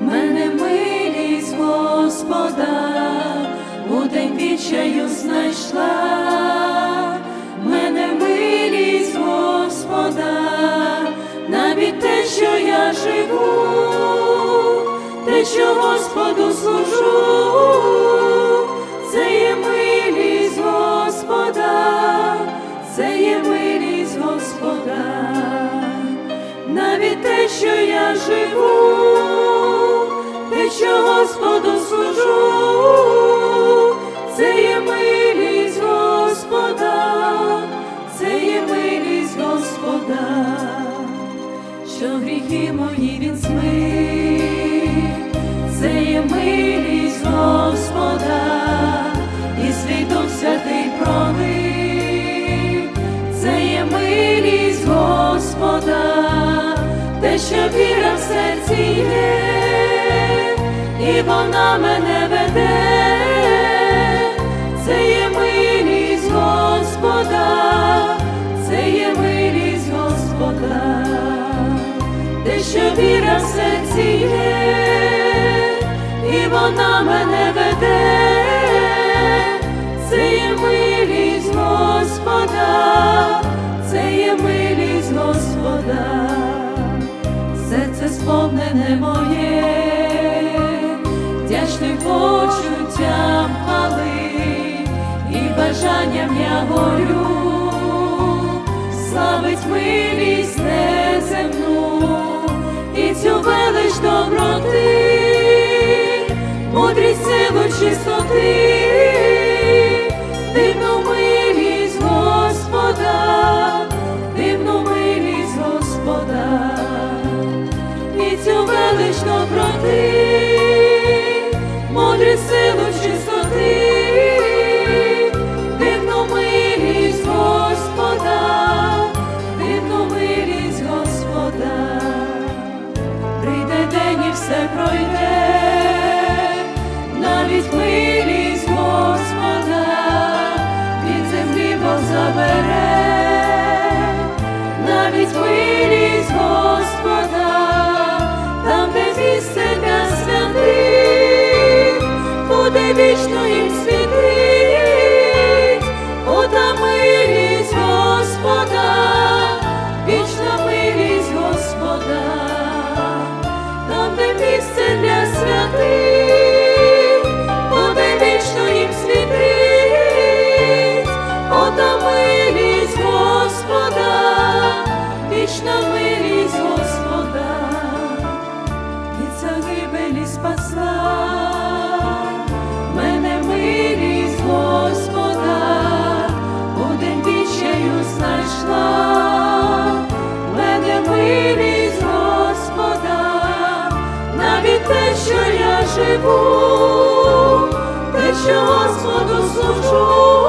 мене милість Господа, у день знайшла, мене милість Господа, навіть те, що я живу, те, що Господу служу, що я живу, те, що Господу служу, це є милість Господа, це є милість Господа, що гріхи мої він що віра в серці є, і вона мене веде, це є милість Господа, це є милість Господа, те, що віра в серці є, і вона мене веде, це є милість Господа, це є милість Господа, сповнене моє, вдячним почуттям хвали і бажанням я горю, славить милість неземну і цю велич доброти, мудрість силу чистоти, вічна милість Господа, від загибелі спасла, мене милість Господа, у день знайшла, мене милість Господа, навіть те, що я живу, те, що Господу служу,